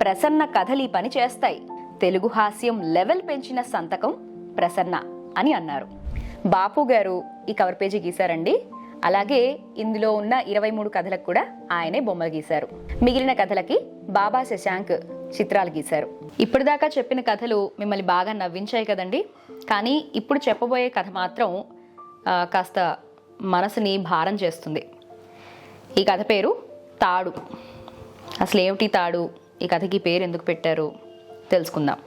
ప్రసన్న కథలు ఈ పని చేస్తాయి. తెలుగు హాస్యం లెవెల్ పెంచిన సంతకం ప్రసన్న అని అన్నారు. బాపు గారు ఈ కవర్ పేజీ గీశారండి. అలాగే ఇందులో ఉన్న ఇరవై మూడు కథలకు కూడా ఆయనే బొమ్మలు గీశారు. మిగిలిన కథలకి బాబా శశాంక్ చిత్రాలు గీశారు. ఇప్పటిదాకా చెప్పిన కథలు మిమ్మల్ని బాగా నవ్వించాయి కదండి. కానీ ఇప్పుడు చెప్పబోయే కథ మాత్రం కాస్త మనసుని భారం చేస్తుంది. ఈ కథ పేరు తాడు. అసలు ఏమిటి తాడు? ఈ కథకి పేరు ఎందుకు పెట్టారు తెలుసుకుందాం.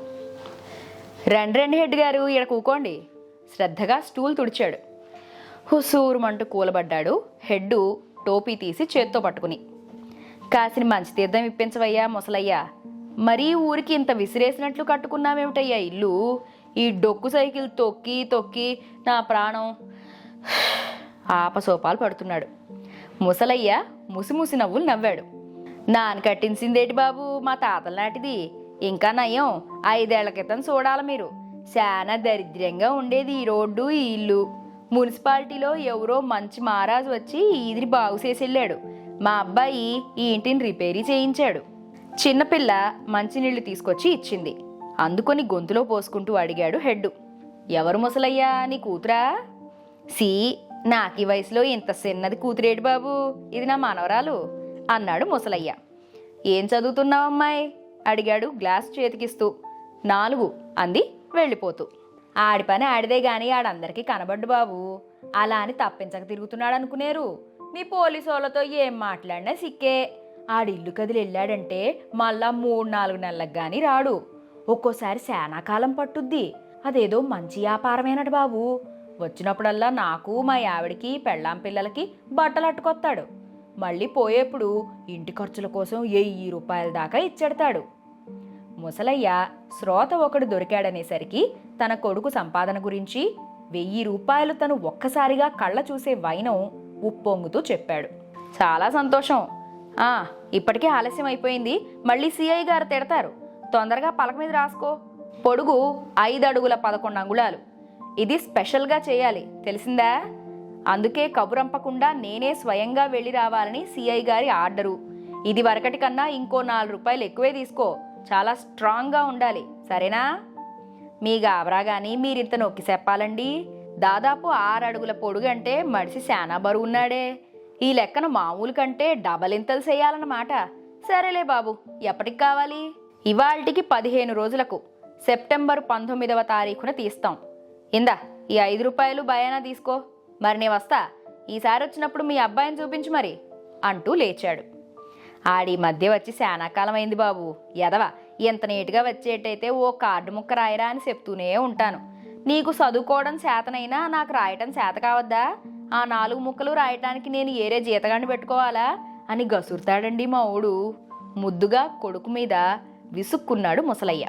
రండి రండి హెడ్ గారు ఇక్కడ కూకోండి. శ్రద్ధగా స్టూల్ తుడిచాడు. హుసూరుమంటూ కూలబడ్డాడు. హెడ్డు టోపీ తీసి చేత్తో పట్టుకుని. కాసిన మంచి తీర్థం ఇప్పించవయ్యా ముసలయ్యా. మరీ ఊరికి ఇంత విసిరేసినట్లు కట్టుకున్నామేమిటయ్యా ఇల్లు? ఈ డొక్కు సైకిల్ తొక్కి తొక్కి నా ప్రాణం. ఆపసోపాలు పడుతున్నాడు. ముసలయ్య ముసిముసి నవ్వులు నవ్వాడు. నాన్న కట్టించిందేటి బాబు? మా తాతల నాటిది. ఇంకా నయం. ఐదేళ్ళ క్రితం చూడాలి మీరు. చాలా దరిద్రంగా ఉండేది ఈ రోడ్డు ఈ ఇల్లు. మున్సిపాలిటీలో ఎవరో మంచి మహారాజు వచ్చి ఈదిరి బాగు చేసి వెళ్ళాడు మా అబ్బాయి ఈ ఇంటిని రిపేరీ చేయించాడు. చిన్నపిల్ల మంచినీళ్ళు తీసుకొచ్చి ఇచ్చింది. అందుకొని గొంతులో పోసుకుంటూ అడిగాడు హెడ్ ఎవరు ముసలయ్యా నీ కూతురా? సి నాకు ఈ వయసులో ఇంత చిన్నది కూతురేడు బాబు? ఇది నా మనవరాలు. అన్నాడు ముసలయ్య. ఏం చదువుతున్నావమ్మాయి అడిగాడు గ్లాస్ చేతికిస్తూ. నాలుగు అంది వెళ్ళిపోతూ. ఆడి పని ఆడిదే గాని ఆడందరికీ కనబడ్డు బాబు. అలా అని తప్పించక తిరుగుతున్నాడు అనుకునేరు. మీ పోలీసు వాళ్ళతో ఏం మాట్లాడినా సిక్కే. ఆడి ఇల్లు కదిలి వెళ్ళాడంటే మళ్ళా మూడు నాలుగు నెలలకు కానీ రాడు. ఒక్కోసారి శానాకాలం పట్టుద్ది. అదేదో మంచి వ్యాపారమేనట బాబు. వచ్చినప్పుడల్లా నాకు మా ఆవిడికి పెళ్ళాం పిల్లలకి బట్టలు అట్టుకొస్తాడు. మళ్ళీ పోయేప్పుడు ఇంటి ఖర్చుల కోసం వెయ్యి రూపాయల దాకా ఇచ్చెడతాడు. ముసలయ్య శ్రోత ఒకడు దొరికాడనేసరికి తన కొడుకు సంపాదన గురించి వెయ్యి రూపాయలు తను ఒక్కసారిగా కళ్ళ చూసే వైనం ఉప్పొంగుతూ చెప్పాడు. చాలా సంతోషం. ఆ ఇప్పటికే ఆలస్యం అయిపోయింది. మళ్ళీ సిఐ గారు తిడతారు. తొందరగా పలక మీద రాసుకో. పొడుగు ఐదు అడుగుల పదకొండు అంగుళాలు. ఇది స్పెషల్గా చేయాలి. తెలిసిందా? అందుకే కబురంపకుండా నేనే స్వయంగా వెళ్ళి రావాలని సిఐ గారి ఆర్డరు. ఇది వరకటి కన్నా ఇంకో నాలుగు రూపాయలు ఎక్కువే తీసుకో. చాలా స్ట్రాంగ్గా ఉండాలి. సరేనా? మీ గాబరా కానీ మీరింత నొక్కి చెప్పాలండి. దాదాపు ఆరు అడుగుల పొడుగు అంటే మడిసి శానా బరువున్నాడే ఈ లెక్కన మామూలు కంటే డబల్ ఇంతలు చేయాలన్నమాట. సరేలే బాబు ఎప్పటికి కావాలి? ఇవాల్టికి పదిహేను రోజులకు. సెప్టెంబర్ పంతొమ్మిదవ తారీఖున తీస్తాం. ఇందా ఈ ఐదు రూపాయలు భయానా తీసుకో. మరి నే వస్తా. ఈసారి వచ్చినప్పుడు మీ అబ్బాయిని చూపించు మరి అంటూ లేచాడు. ఆడి మధ్య వచ్చి శానాకాలం అయింది బాబు. ఎదవ ఇంత నీట్గా వచ్చేటైతే ఓ కార్డు ముక్క రాయరా అని చెప్తూనే ఉంటాను. నీకు చదువుకోవడం చేతనైనా నాకు రాయటం చేత కావద్దా? ఆ నాలుగు ముక్కలు రాయటానికి నేను ఏరే జీతగాన్ని పెట్టుకోవాలా? అని గసురుతాడండి మా ఊడు ముద్దుగా కొడుకు మీద విసుక్కున్నాడు ముసలయ్య.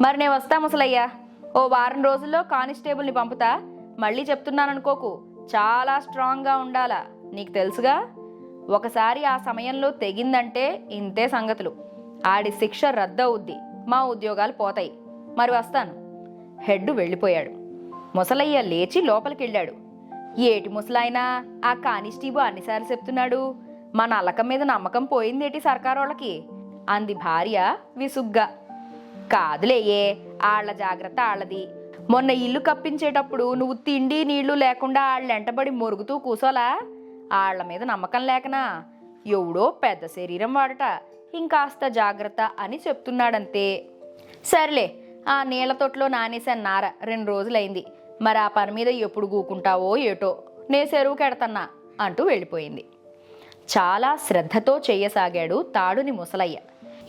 మరి నేను వస్తా ముసలయ్య. ఓ వారం రోజుల్లో కానిస్టేబుల్ని పంపుతా. మళ్ళీ చెప్తున్నాననుకోకు. చాలా స్ట్రాంగ్గా ఉండాలా? నీకు తెలుసుగా? ఒకసారి ఆ సమయంలో తెగిందంటే ఇంతే సంగతులు. ఆడి శిక్ష రద్దవుద్ది. మా ఉద్యోగాలు పోతాయి. మరి వస్తాను. హెడ్ వెళ్ళిపోయాడు. ముసలయ్య లేచి లోపలికెళ్ళాడు. ఏటి ముసలాయనా? ఆ కానిస్టీబు అన్నిసార్లు చెప్తున్నాడు. మన అలకం మీద నమ్మకం పోయిందేటి సర్కారోళ్ళకి? అంది భార్య విసుగ్గా. కాదులేయే ఆళ్ళ జాగ్రత్త ఆళ్ళది. మొన్న ఇల్లు కప్పించేటప్పుడు నువ్వు తిండి నీళ్ళు లేకుండా ఆళ్ళెంటబడి మొరుగుతూ కూసోలా? ఆళ్ళ మీద నమ్మకం లేకనా? ఎవడో పెద్ద శరీరం వాడట. ఇంకాస్త జాగ్రత్త అని చెప్తున్నాడంతే. సర్లే ఆ నీళ్ళ తొట్లో నానేసాను నార. రెండు రోజులైంది. మరి ఆ పని మీద ఎప్పుడు గూకుంటావో ఏటో. నే చెరువు కెడతన్నా అంటూ వెళ్ళిపోయింది. చాలా శ్రద్ధతో చేయసాగాడు తాడుని ముసలయ్య.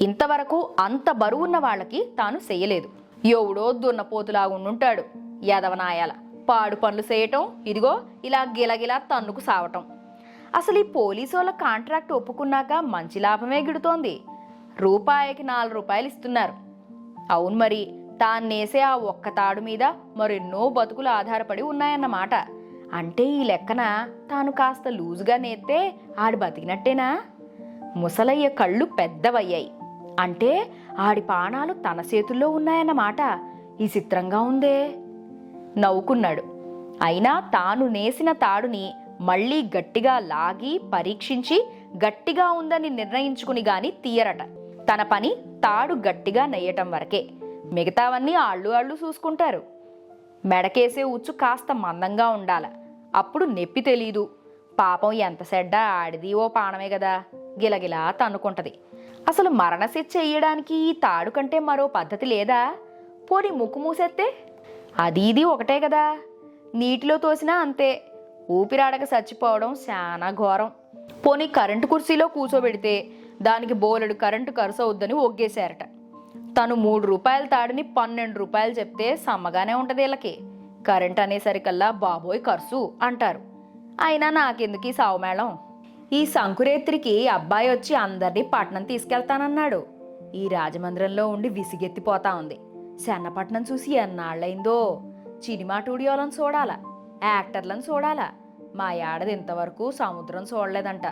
ఇంతవరకు అంత బరువున్న వాళ్ళకి తాను చెయ్యలేదు ఎవడో దున్నపోతులా ఉండుంటాడు. యదవనాయాల పాడు పనులు చేయటం ఇదిగో ఇలా గిలగిలా తన్నుకు సావటం. అసలు ఈ పోలీసు వాళ్ళ కాంట్రాక్ట్ ఒప్పుకున్నాక మంచి లాభమే గిడుతోంది. రూపాయికి నాలుగు రూపాయలు ఇస్తున్నారు. అవును మరి తాన్నేసే ఆ ఒక్క తాడు మీద మరెన్నో బతుకులు ఆధారపడి ఉన్నాయన్నమాట. అంటే ఈ లెక్కన తాను కాస్త లూజుగా నేర్తే ఆడు బతికినట్టేనా? ముసలయ్య కళ్ళు పెద్దవయ్యాయి. అంటే ఆడి పానాలు తన చేతుల్లో ఉన్నాయన్నమాట. ఈ చిత్రంగా ఉందే. నవ్వుకున్నాడు. అయినా తాను నేసిన తాడుని మళ్ళీ గట్టిగా లాగి పరీక్షించి గట్టిగా ఉందని నిర్ణయించుకుని గాని తీయరట. తన పని తాడు గట్టిగా నెయ్యటం వరకే. మిగతావన్నీ ఆళ్ళు ఆళ్ళు చూసుకుంటారు. మెడకేసే ఉచ్చు కాస్త మందంగా ఉండాల. అప్పుడు నొప్పి తెలీదు. పాపం ఎంత సెడ్డ ఆడిది ఓ పానమే కదా గిలగిలా తన్నుకుంటది. అసలు మరణశిక్ష చేయడానికి ఈ తాడు కంటే మరో పద్ధతి లేదా? పోని ముక్కు మూసేస్తే అది ఇది ఒకటే కదా. నీటిలో తోసినా అంతే. ఊపిరాడక చచ్చిపోవడం చాలా ఘోరం. పోనీ కరెంటు కుర్చీలో కూర్చోబెడితే దానికి బోలెడు కరెంటు ఖర్చు అవుద్దని ఒగ్గేశారట. తను మూడు రూపాయల తాడిని పన్నెండు రూపాయలు చెప్తే సమ్మగానే ఉంటుంది వీళ్ళకి. కరెంట్ అనేసరికల్లా బాబోయ్ ఖర్చు అంటారు. అయినా నాకెందుకు ఈ సావుమేళం ఈ సంకురేత్రికి అబ్బాయి వచ్చి అందరినీ పట్నం తీసుకెళ్తానన్నాడు. ఈ రాజమందిరంలో ఉండి విసిగెత్తిపోతా ఉంది. శన్నపట్నం చూసి ఎన్నాళ్ళైందో సినిమా టూడియోలను చూడాలా యాక్టర్లను చూడాలా. మా ఏడాది ఇంతవరకు సముద్రం చూడలేదంట.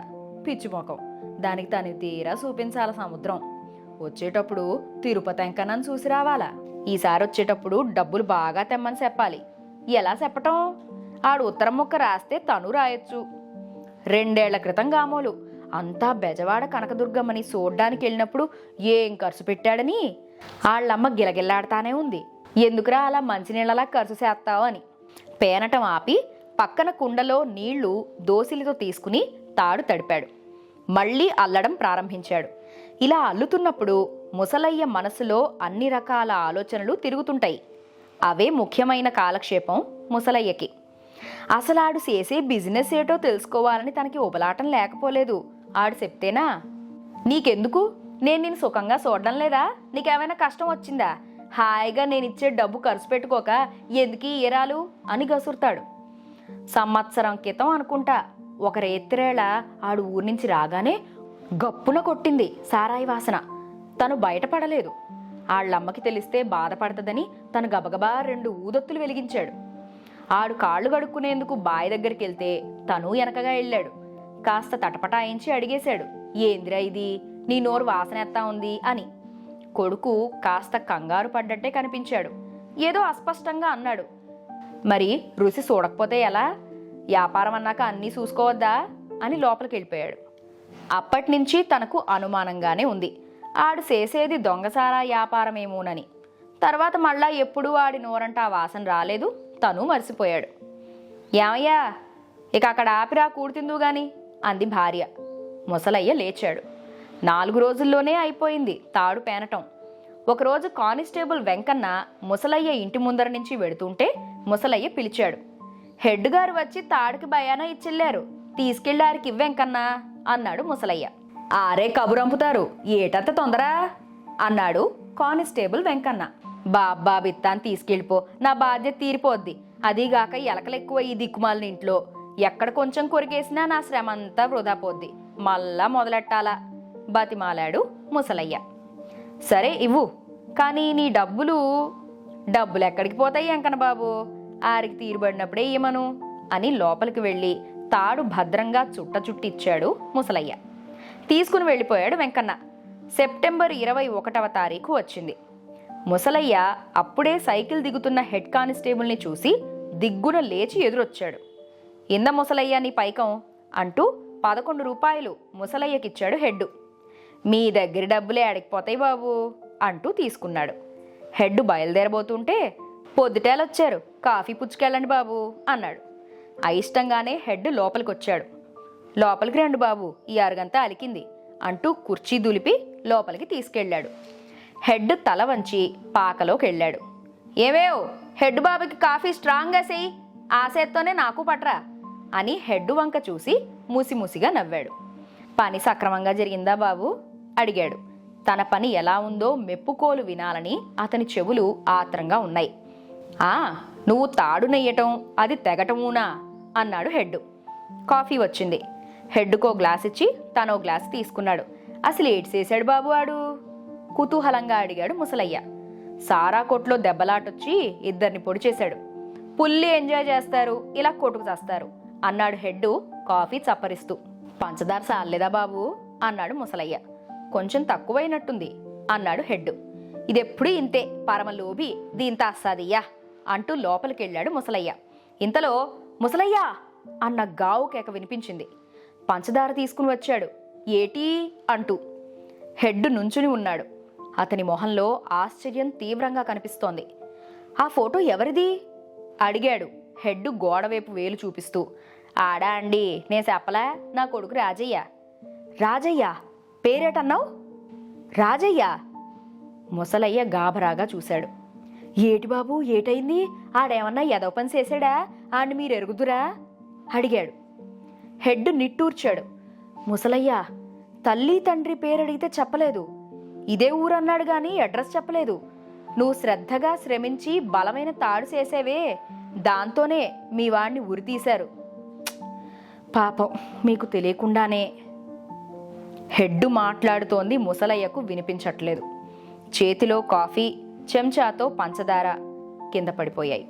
పిచ్చిమొఖం. దానికి తను తీరా చూపించాల సముద్రం. వచ్చేటప్పుడు తిరుపతి ఎంకనని చూసి రావాలా? ఈసారి వచ్చేటప్పుడు డబ్బులు బాగా తెమ్మని చెప్పాలి. ఎలా చెప్పటం? ఆడు ఉత్తరం ముక్క రాస్తే తను రాయొచ్చు. రెండేళ్ళ క్రితం గామోలు. అంతా బెజవాడ కనకదుర్గమ్మని చూడ్డానికి వెళ్ళినప్పుడు ఏం ఖర్చు పెట్టాడని? వాళ్ళమ్మ గిలగిల్లాడుతానే ఉంది. ఎందుకురా అలా మంచినీళ్ళలా ఖర్చు చేస్తావు అని. పేనటం ఆపి పక్కన కుండలో నీళ్ళు దోసిలితో తీసుకుని తాడు తడిపాడు. మళ్ళీ అల్లడం ప్రారంభించాడు. ఇలా అల్లుతున్నప్పుడు ముసలయ్య మనసులో అన్ని రకాల ఆలోచనలు తిరుగుతుంటాయి. అవే ముఖ్యమైన కాలక్షేపం ముసలయ్యకి. అసలు ఆడు చేసే బిజినెస్ ఏటో తెలుసుకోవాలని తనకి ఉపలాటం లేకపోలేదు. ఆడు చెప్తేనా? నీకెందుకు? నేను నేను సుఖంగా చూడడం లేదా? నీకేమైనా కష్టం వచ్చిందా? హాయిగా నేను ఇచ్చే డబ్బు ఖర్చు పెట్టుకోక ఎందుకీ ఈరాలు అని గసురుతాడు. సంవత్సరం క్రితం అనుకుంటా ఒక రేత్రేళ ఆడు ఊరి నుంచి రాగానే గప్పున కొట్టింది సారాయి వాసన. తను బయటపడలేదు. ఆళ్ళమ్మకి తెలిస్తే బాధపడుతుందని తను గబగబా రెండు ఊదొత్తులు వెలిగించాడు. ఆడు కాళ్ళు కడుక్కునేందుకు బావి దగ్గరికి వెళ్తే తను వెనకగా వెళ్ళాడు. కాస్త తటపటాయించి అడిగేశాడు ఏందిరా ఇది? నీ నోరు వాసనేత్తా ఉంది అని. కొడుకు కాస్త కంగారు పడ్డట్టే కనిపించాడు. ఏదో అస్పష్టంగా అన్నాడు మరి రుచి చూడకపోతే ఎలా? వ్యాపారం అన్నాక అన్నీ చూసుకోవద్దా? అని లోపలికి వెళ్ళిపోయాడు అప్పటినుంచి తనకు అనుమానంగానే ఉంది ఆడు చేసేది దొంగసారా వ్యాపారమేమోనని. తర్వాత మళ్ళా ఎప్పుడూ ఆడి నోరంట ఆ వాసన రాలేదు? తను మర్చిపోయాడు ఏమయ్యా ఇక అక్కడ ఆపిరా కూడుతిందు గాని అంది భార్య. ముసలయ్య లేచాడు. నాలుగు రోజుల్లోనే అయిపోయింది తాడు పేనటం. ఒకరోజు కానిస్టేబుల్ వెంకన్న ముసలయ్య ఇంటి ముందర నుంచి వెడుతుంటే ముసలయ్య పిలిచాడు. హెడ్ గారు వచ్చి తాడుకి భయాన ఇచ్చిల్లారు తీసుకెళ్ళారికి వెంకన్న అన్నాడు ముసలయ్య. ఆరే కబురంపుతారు ఏటంత తొందర? అన్నాడు కానిస్టేబుల్ వెంకన్న. బాబ్బా బిత్తాన్ని తీసుకెళ్ళిపో. నా బాధ్యత తీరిపోద్ది. అదీగాక ఎలకలెక్కువ ఈ దిక్కుమాలిన ఇంట్లో. ఎక్కడ కొంచెం కొరికేసినా నా శ్రమ అంతా వృధా పోద్ది. మళ్ళా మొదలెట్టాలా? బతిమాలాడు ముసలయ్య. సరే ఇవ్వు. కానీ నీ డబ్బులు డబ్బులు ఎక్కడికి పోతాయి ఎంకన బాబు? ఆరికి తీరుబడినప్పుడే ఇయ్యమను అని లోపలికి వెళ్ళి తాడు భద్రంగా చుట్ట చుట్టిచ్చాడు ముసలయ్య. తీసుకుని వెళ్ళిపోయాడు వెంకన్న. సెప్టెంబర్ ఇరవై ఒకటవ తారీఖు వచ్చింది. ముసలయ్య అప్పుడే సైకిల్ దిగుతున్న హెడ్ కానిస్టేబుల్ని చూసి దిగ్గున లేచి ఎదురొచ్చాడు. ఇంద ముసలయ్య నీ పైకం అంటూ పదకొండు రూపాయలు ముసలయ్యకిచ్చాడు హెడ్ మీ దగ్గర డబ్బులే అడిగిపోతాయి బాబు అంటూ తీసుకున్నాడు. హెడ్ బయలుదేరబోతుంటే పొద్దుటేలొచ్చారు కాఫీ పుచ్చుకెళ్ళండి బాబు అన్నాడు. అయిష్టంగానే హెడ్ లోపలికి వచ్చాడు లోపలికి రండి బాబు ఈ అరగంతా అలికింది అంటూ కుర్చీ దులిపి లోపలికి తీసుకెళ్ళాడు. హెడ్ తల వంచి పాకలోకి వెళ్ళాడు ఏమేవ్ హెడ్ బాబుకి కాఫీ స్ట్రాంగ్గా సెయ్యి ఆ నాకు పట్రా అని హెడ్ వంక చూసి మూసిమూసిగా నవ్వాడు. పని సక్రమంగా జరిగిందా బాబు? అడిగాడు. తన పని ఎలా ఉందో మెప్పుకోలు వినాలని అతని చెవులు ఆత్రంగా ఉన్నాయి. ఆ నువ్వు తాడు నెయ్యటం అది తెగటమూనా? అన్నాడు హెడ్. కాఫీ వచ్చింది. హెడ్కో గ్లాస్ ఇచ్చి తనో గ్లాస్ తీసుకున్నాడు. అసలు ఏటి చేశాడు బాబు వాడు కుతూహలంగా అడిగాడు ముసలయ్య. సారా కొట్లో దెబ్బలాటొచ్చి ఇద్దరిని పొడి చేశాడు. పుల్లి ఎంజాయ్ చేస్తారు ఇలా కొట్టుకు చేస్తారు అన్నాడు హెడ్ కాఫీ చప్పరిస్తూ. పంచదార సాలేదా బాబు? అన్నాడు ముసలయ్య. కొంచెం తక్కువైనట్టుంది అన్నాడు హెడ్ ఇదెప్పుడు ఇంతే పరమలోభి దీంత అస్సాదియ్యా అంటూ లోపలికెళ్ళాడు ముసలయ్య. ఇంతలో ముసలయ్య అన్న గావు కేక వినిపించింది. పంచదార తీసుకుని వచ్చాడు ఏటీ? అంటూ. హెడ్ నుంచుని ఉన్నాడు. అతని మొహంలో ఆశ్చర్యం తీవ్రంగా కనిపిస్తోంది. ఆ ఫోటో ఎవరిది? అడిగాడు హెడ్ గోడవైపు వేలు చూపిస్తూ. ఆడా అండి నేను చెప్పలే నా కొడుకు రాజయ్య. రాజయ్య? పేరేటన్నావు? రాజయ్య? ముసలయ్య గాభరాగా చూశాడు. ఏటి బాబు ఏటైంది ఆడేమన్నా ఎదవ పని చేశాడా? ఆడిని మీరు ఎరుగుదురా అడిగాడు. హెడ్ నిట్టూర్చాడు. ముసలయ్య తల్లి తండ్రి పేరు అడిగితే చెప్పలేదు. ఇదే ఊరన్నాడు గాని అడ్రస్ చెప్పలేదు. నువ్వు శ్రద్ధగా శ్రమించి బలమైన తాడు చేసేవే. దాంతోనే మీ వాణ్ణి ఉరి తీశారు. పాపం మీకు తెలియకుండానే హెడ్ మాట్లాడుతోంది ముసలయ్యకు వినిపించట్లేదు. చేతిలో కాఫీ చెంచాతో పంచదార కింద పడిపోయాయి.